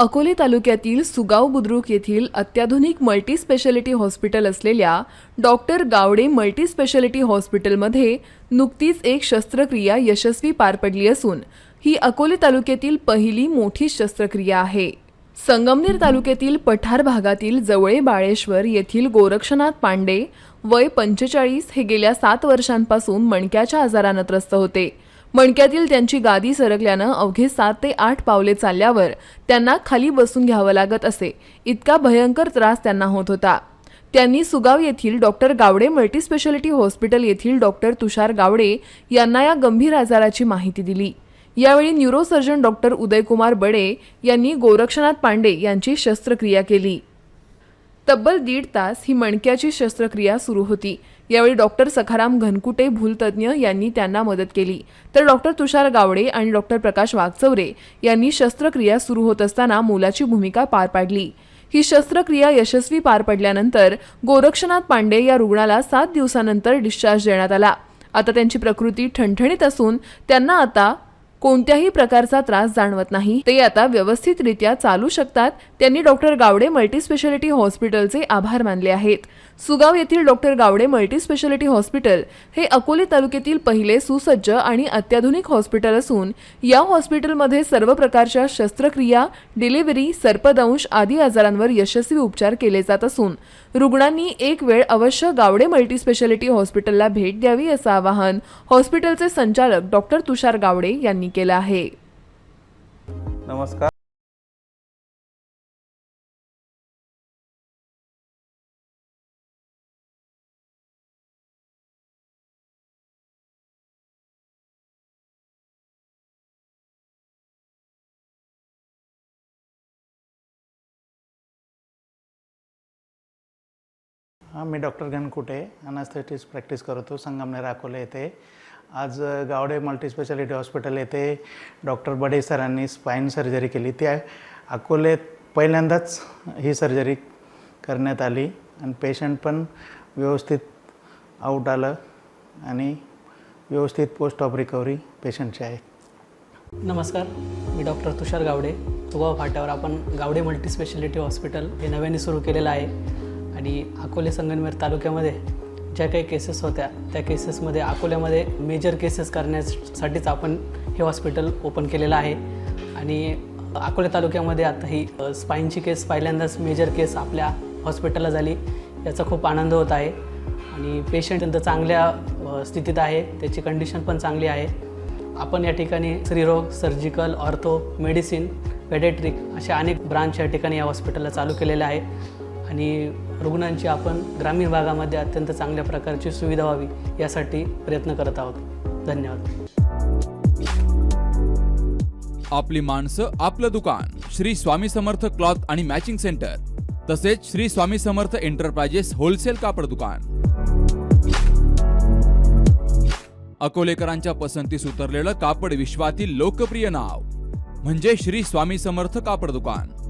अकोले तालुक्यातील सुगाव बुद्रुक येथील अत्याधुनिक मल्टी स्पेशालिटी हॉस्पिटल असलेल्या डॉक्टर गावडे मल्टी स्पेशालिटी हॉस्पिटलमध्ये नुकतीच एक शस्त्रक्रिया यशस्वी पार पडली असून ही अकोले तालुक्यातील पहिली मोठी शस्त्रक्रिया आहे. संगमनेर तालुक्यातील पठार भागातील जवळे बाळेश्वर येथील गोरक्षनाथ पांडे वय पंचेचाळीस हे गेल्या सात वर्षांपासून मणक्याच्या आजारानं त्रस्त होते. मणक्यातील त्यांची गादी सरकल्यानं अवघे सात ते आठ पावले चालल्यावर त्यांना खाली बसून घ्यावं लागत असे. इतका भयंकर त्रास त्यांना होत होता. त्यांनी सुगाव येथील डॉक्टर गावडे मल्टीस्पेशालिटी हॉस्पिटल येथील डॉक्टर तुषार गावडे यांना या गंभीर आजाराची माहिती दिली. यावेळी न्यूरोसर्जन डॉक्टर उदयकुमार बडे यांनी गोरक्षनाथ पांडे यांची शस्त्रक्रिया केली. तब्बल दीड तास ही मणक्याची शस्त्रक्रिया सुरू होती. यावेळी डॉक्टर सखाराम घनकुटे भूलतज्ञ यांनी त्यांना मदत केली. तर डॉक्टर तुषार गावडे आणि डॉक्टर प्रकाश वागचौरे यांनी शस्त्रक्रिया सुरू होत असताना मोलाची भूमिका पार पाडली. ही शस्त्रक्रिया यशस्वी पार पडल्यानंतर गोरक्षनाथ पांडे या रुग्णाला सात दिवसानंतर डिस्चार्ज देण्यात आला. आता त्यांची प्रकृती ठणठणीत असून त्यांना आता कोणत्याही प्रकारचा त्रास जाणवत नाही. ते आता व्यवस्थितरित्या चालू शकतात. त्यांनी डॉक्टर गावडे मल्टीस्पेशालिटी हॉस्पिटलचे आभार मानले आहेत. सुगाव येथील डॉक्टर गावडे मल्टीस्पेशालिटी हॉस्पिटल हे अकोले तालुक्यातील पहिले सुसज्ज आणि अत्याधुनिक हॉस्पिटल असून या हॉस्पिटलमध्ये सर्व प्रकारच्या शस्त्रक्रिया डिलिव्हरी सर्पदंश आदी आजारांवर यशस्वी उपचार केले जात असून रुग्णांनी एक वेळ अवश्य गावडे मल्टीस्पेशालिटी हॉस्पिटलला भेट द्यावी असं आवाहन हॉस्पिटलचे संचालक डॉक्टर तुषार गावडे यांनी केलं आहे. नमस्कार. हां मी डॉक्टर घनकुटे अनास्थेटिस प्रॅक्टिस करतो संगमनेर अकोले येथे. आज गावडे मल्टीस्पेशालिटी हॉस्पिटल येथे डॉक्टर बडे सरांनी स्पाईन सर्जरी केली. ती अकोलेत पहिल्यांदाच ही सर्जरी करण्यात आली आणि पेशंट पण व्यवस्थित आऊट आलं आणि व्यवस्थित पोस्ट ऑफ रिकव्हरी पेशंटची आहे नमस्कार मी डॉक्टर तुषार गावडे. तुगाव फाट्यावर आपण गावडे मल्टीस्पेशालिटी हॉस्पिटल हे नव्याने सुरू केलेलं आहे. आणि अकोले संगमनेर तालुक्यामध्ये ज्या काही केसेस होत्या त्या केसेसमध्ये अकोल्यामध्ये मेजर केसेस करण्यासाठीच आपण हे हॉस्पिटल ओपन केलेलं आहे. आणि अकोले तालुक्यामध्ये आता ही स्पाईनची केस पहिल्यांदाच मेजर केस आपल्या हॉस्पिटलला झाली. याचा खूप आनंद होत आहे. आणि पेशंट अत्यंत चांगल्या स्थितीत आहे. त्याची कंडिशन पण चांगली आहे. आपण या ठिकाणी स्त्रीरोग सर्जिकल ऑर्थो मेडिसिन पेडेट्रिक अशा अनेक ब्रांच या ठिकाणी या हॉस्पिटलला चालू केलेल्या आहे. आणि रुग्णांची आपण ग्रामीण भागामध्ये अत्यंत चांगल्या प्रकारची सुविधा व्हावी यासाठी प्रयत्न करत आहोत. धन्यवाद. आपली माणसं आपलं दुकान श्री स्वामी समर्थ क्लॉथ आणि मॅचिंग सेंटर तसेच श्री स्वामी समर्थ एंटरप्राइजेस होलसेल कापड दुकान. अकोलेकरांच्या पसंतीस उतरलेलं कापड विश्वातील लोकप्रिय नाव म्हणजे श्री स्वामी समर्थ कापड दुकान.